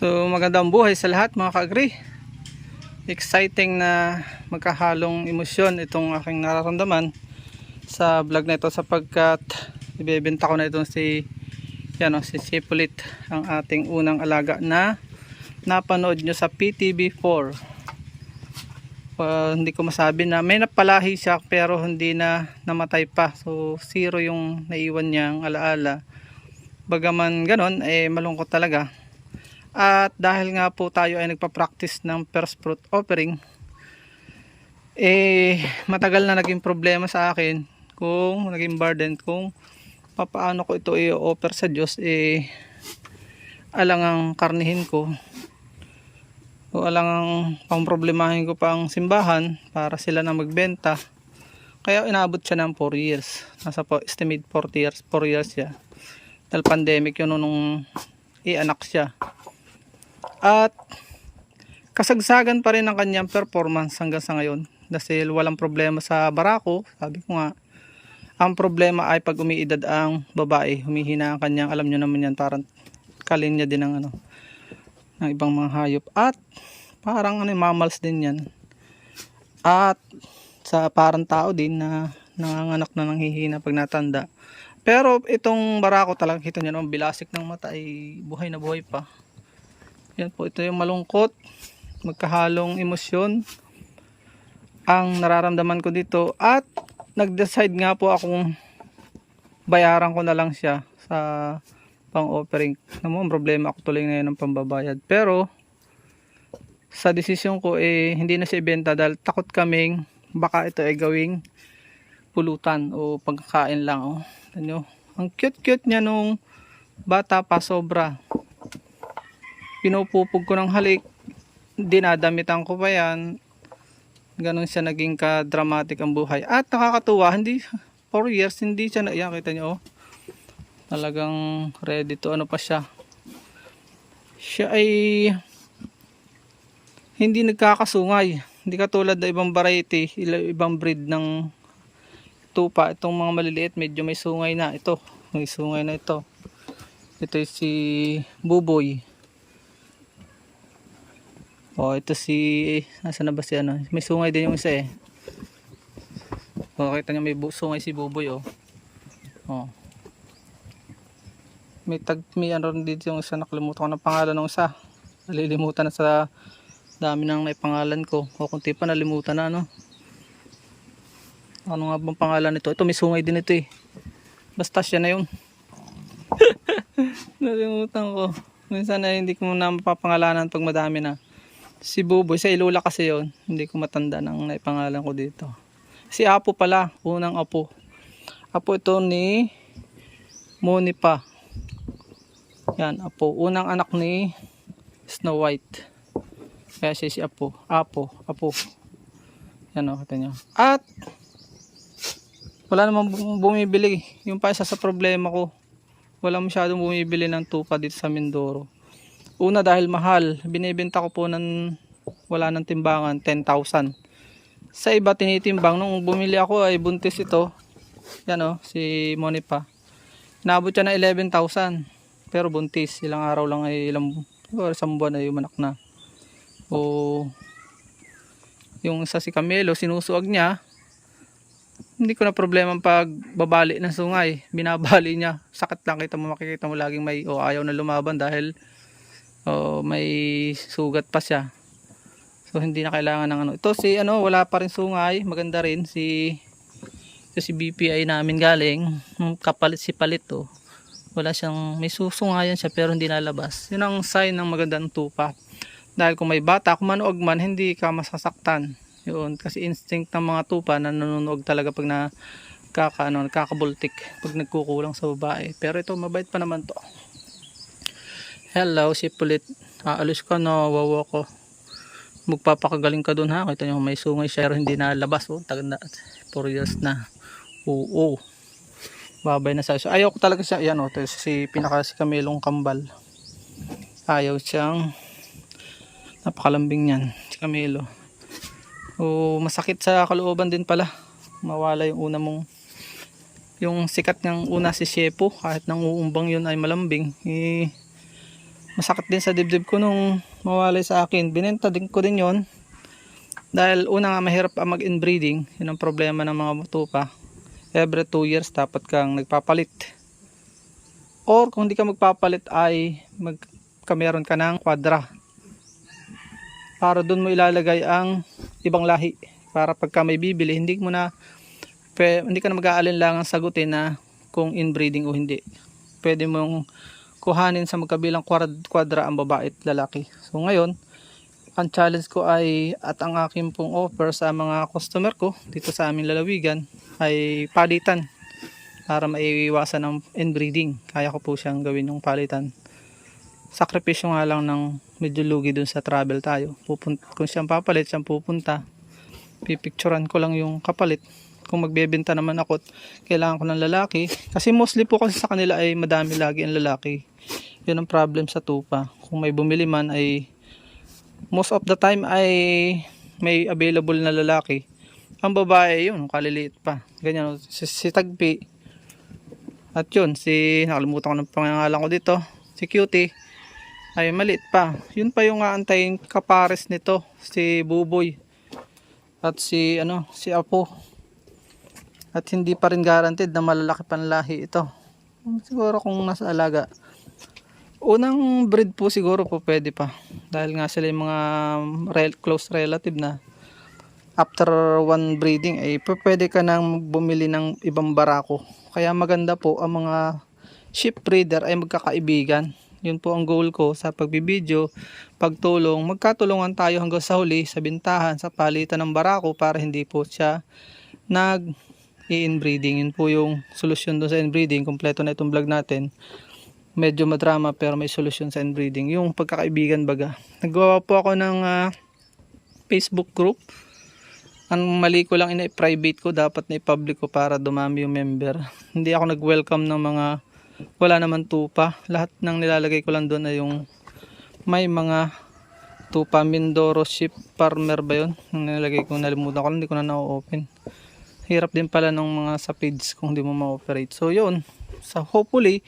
So magandang buhay sa lahat mga ka-agree. Exciting na magkahalong emosyon itong aking nararamdaman sa vlog na ito sapagkat ibebenta ko na itong si yan si Sipulit ang ating unang alaga na napanood nyo sa PTV4 uh, hindi ko masabi na may napalahi siya pero hindi na namatay pa. So zero yung naiwan niyang alaala. Bagaman ganon eh malungkot talaga at dahil nga po tayo ay nagpa-practice ng first fruit offering eh matagal na naging problema sa akin kung naging burden kung papaano ko ito i-offer sa Diyos eh alang ang karnihin ko. O alang ang pangproblemahin ko pa ang simbahan para sila na magbenta. Kaya inabot siya ng 4 years. Nasa po estimate 4 years 4 years siya. Dahil pandemic yun nung i-anak siya at kasagsagan pa rin ang kanyang performance hanggang sa ngayon. Dahil walang problema sa barako. Sabi ko nga ang problema ay pag umiidad ang babae humihina ang kanyang alam nyo naman yan parang kalinya din ng ano ng ibang mga hayop. At parang ano mammals din yan. At sa parang tao din na nanganganak na nanghihina pag natanda. Pero itong barako talagang kita nyo naman bilasik ng mata ay buhay na buhay pa yan po ito yung malungkot magkahalong emosyon ang nararamdaman ko dito at nag-decide nga po akong bayaran ko na lang siya sa pang-offering. Naman problema ako tuloy ngayon ng pambabayad. Pero sa desisyon ko eh hindi na siya ibenta dahil takot kaming baka ito ay gawing pulutan o pagkakain lang oh. Ano? Ang cute-cute niya nung bata pa sobra. Pinupupog ko ng halik. Dinadamitan ko pa yan ganun siya naging ka-dramatic ang buhay. At nakakatuwa, hindi 4 years hindi siya na yan kita niyo oh. Talagang ready to ano pa siya. Siya ay hindi nagkakasungay. Hindi katulad ng ibang variety, ibang breed ng tupa. Itong mga maliliit, medyo may sungay na. Ito, may sungay na ito. Ito si Buboy. Oh, ito si nasa na ba si ano? May sungay din yung isa eh. Oh, kita niyo may sungay si Buboy oh. Oh. May tag may ano dito yung isa nakalimutan ko ng pangalan ng isa. Nalilimutan na sa dami nang naipangalan ko. O kunti pa nalimutan na ano. Ano nga bang pangalan nito? Ito may sungay din ito eh. Basta siya na yun. Nalimutan ko. Minsan na hindi ko na mapapangalanan pag madami na si Buboy, sa Ilula kasi yon hindi ko matanda ng naipangalan ko dito. Si Apo pala, unang Apo. Apo ito ni Monipa. Yan, Apo, unang anak ni Snow White. Kaya siya si Apo, Apo, Apo. Yan o, kita nyo at wala namang bum- bumibili. Yung pa isa sa problema ko wala masyadong bumibili ng tupa dito sa Mindoro Una dahil mahal, binibenta ko po ng wala ng timbangan, 10,000. Sa iba tinitimbang, nung bumili ako ay buntis ito. Yan o, si Monipa. Naabot siya na 11,000. Pero buntis, ilang araw lang ay ilang, siguro isang buwan ay umanak na. O, yung isa si Camelo, sinusuag niya. Hindi ko na problema pag babali ng sungay. Binabali niya. Sakit lang kita mo, makikita mo laging may, o ayaw na lumaban dahil o may sugat pa siya. So hindi na kailangan ng ano. Ito si ano wala pa rin sungay. Maganda rin si ito si BPI namin galing. Yung kapalit si palit to wala siyang may susungayan siya pero hindi nalabas. Yun ang sign ng magandang tupa. Dahil kung may bata kung manuog man hindi ka masasaktan. Yun kasi instinct ng mga tupa na nanunuog talaga pag na kaka, ano, kakabultik pag nagkukulang sa babae. Pero ito mabait pa naman to Hello, si Pulit. Aalis ka na, wawa ko. Magpapakagaling ka dun ha. Kita nyo, may sungay siya hindi nalabas. Oh, tagal na. 4 years na. Oo. Babay na sa so, Ayaw ko talaga siya. Yan. Oh, si pinaka si Camilong Kambal. Ayaw siyang napakalambing yan. Si Camilo. O masakit sa kalooban din pala. Mawala yung una mong yung sikat ng una si Shepo kahit nang uumbang yun ay malambing eh, masakit din sa dibdib ko nung mawalay sa akin. Binenta din ko din yon dahil una nga mahirap ang mag-inbreeding. Yun ang problema ng mga tupa. Every 2 years dapat kang nagpapalit. Or kung hindi ka magpapalit ay mag ka ng kwadra. Para doon mo ilalagay ang ibang lahi. Para pagka may bibili, hindi mo na pe, hindi ka na mag-aalinlangang sagutin na kung inbreeding o hindi. Pwede mong kuhanin sa magkabilang kwad- kwadra ang babae at lalaki. So ngayon, ang challenge ko ay at ang aking pong offer sa mga customer ko dito sa aming lalawigan ay palitan para maiiwasan ng inbreeding. Kaya ko po siyang gawin yung palitan. Sakripisyo nga lang ng medyo lugi dun sa travel tayo. Pupunta, kung siyang papalit, siyang pupunta. Pipicturan ko lang yung kapalit. Kung magbebenta naman ako, kailangan ko ng lalaki. Kasi mostly po kasi sa kanila ay madami lagi ang lalaki. Yun ang problem sa tupa. Kung may bumili man ay most of the time ay may available na lalaki. Ang babae yun, kaliliit pa. Ganyan, si, si Tagpi. At yun, si, nakalimutan ko ng pangalan ko dito, si Cutie, ay maliit pa. Yun pa yung aantayin kapares nito, si Buboy. At si, ano, si Apo. At hindi pa rin guaranteed na malalaki panlahi ito. Siguro kung nasa alaga. Unang breed po siguro po pwede pa. Dahil nga sila yung mga rel- close relative na after one breeding ay eh, pwede ka nang bumili ng ibang barako. Kaya maganda po ang mga sheep breeder ay magkakaibigan. Yun po ang goal ko sa pagbibideo, pagtulong. Magkatulungan tayo hanggang sa huli sa bintahan, sa palitan ng barako para hindi po siya nag i-inbreeding. Yun po yung solusyon doon sa inbreeding. Kompleto na itong vlog natin medyo madrama pero may solusyon sa inbreeding. Yung pagkakaibigan baga. Naggawa po ako ng ah, Facebook group. Ang mali ko lang ina-private ko, dapat na i-public ko para dumami yung member. Hindi ako nag-welcome ng mga wala naman tupa. Lahat ng nilalagay ko lang doon ay yung may mga tupa Mindoro sheep farmer ba yun? Ang nilalagay ko, nalimutan ko lang, hindi ko na na-open. Hirap din pala ng mga sa page kung hindi mo ma-operate. So yun, sa hopefully,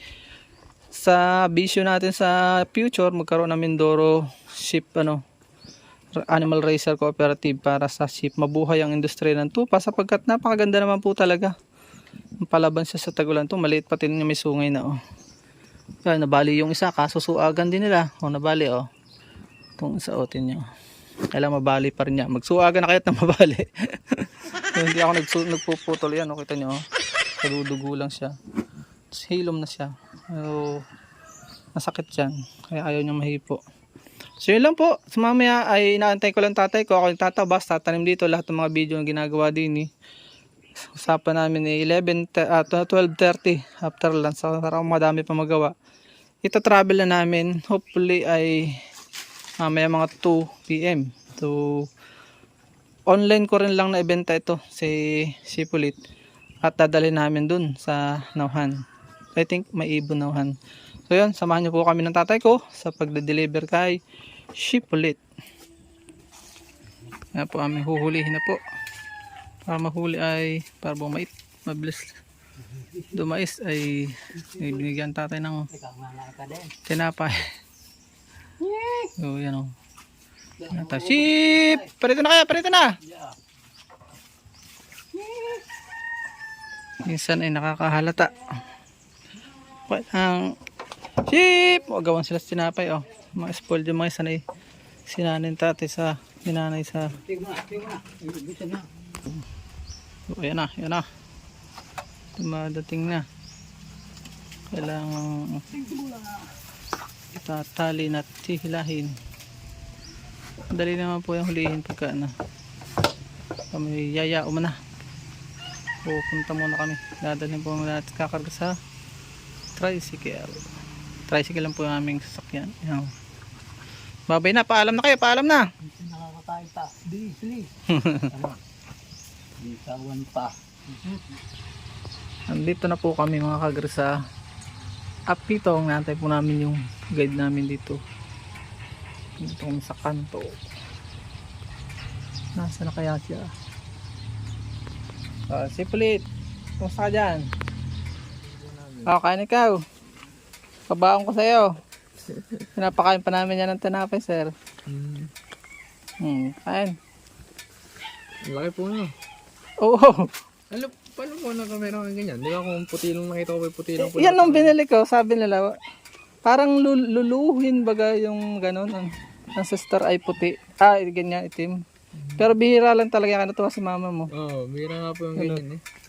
sa bisyo natin sa future magkaroon ng Mindoro Sheep ano Animal Racer Cooperative para sa sheep mabuhay ang industriya ng tupa sapagkat napakaganda naman po talaga. Palaban siya sa tagulan to. Maliit pati niya may sungay na oh. Kaya nabali yung isa. Kaso suagan din nila. Oh nabali oh. Itong isa oh tinyo kailangan mabali pa rin niya. Magsuagan na kahit na mabali so, hindi ako nagsu- nagpuputol yan oh kita nyo oh kadudugo lang siya Tapos hilom na siya pero nasakit yan. Kaya ayaw niya mahipo. So yun lang po. So mamaya ay inaantay ko lang tatay ko. Ako yung tatabas, tatanim dito lahat ng mga video na ginagawa din eh. Usapan namin ni 11, te- ah, 12.30 after lunch. So para madami pa magawa. Ito travel na namin. Hopefully ay mamaya mga 2 p.m. So online ko rin lang na ibenta ito si Sipulit. At dadalhin namin dun sa Nauhan. I think may ibon nauhan. So yun, samahan niyo po kami ng tatay ko sa pagde-deliver kay Shipulit. Yan po aming huhulihin na po. Para mahuli ay para bumait, mabilis dumais ay, ay binigyan tatay ng tinapay. So yan o. Nata, Ship! Parito na kaya, parito na! Minsan ay nakakahalata. Walang sheep! O, gawan sila sa tinapay, oh. Mga spoiled yung mga sanay. Sinanin tatay sa, ninanay sa... So, ayan na, ayan na. Dumadating na. Kailangan itatali na tihilahin. Dali naman po yung hulihin pagka ano. Kami yaya mo na. Pupunta muna kami. Dadalhin po muna at kakarga sa tricycle. Tricycle lang po yung aming sasakyan. Yan. Babay na, paalam na kayo, paalam na. Nakakatayo pa. Bilis, bilis. Bitawan pa. Andito na po kami mga kagar sa Apito. Ang nantay po namin yung guide namin dito. Kami sa kanto. Nasa na kaya siya? Ah, si Pulit. Kumusta ka dyan? Ah, kain ikaw. Pabaon ko sa'yo. Pinapakain pa namin yan ng tinapay, sir. Hmm. Hmm, kain. Ang laki po no. Oo. Ano, paano po nakamera kang ganyan? Di ba kung puti lang nakita ko may puti lang po. Yan nung binili ko, sabi nila, parang lul- luluhin baga yung ganun. Ang, ang sister ay puti. Ah, ganyan, itim. Pero bihira lang talaga ka natuwa si mama mo. Oo, oh, mira nga po yung ganyan eh.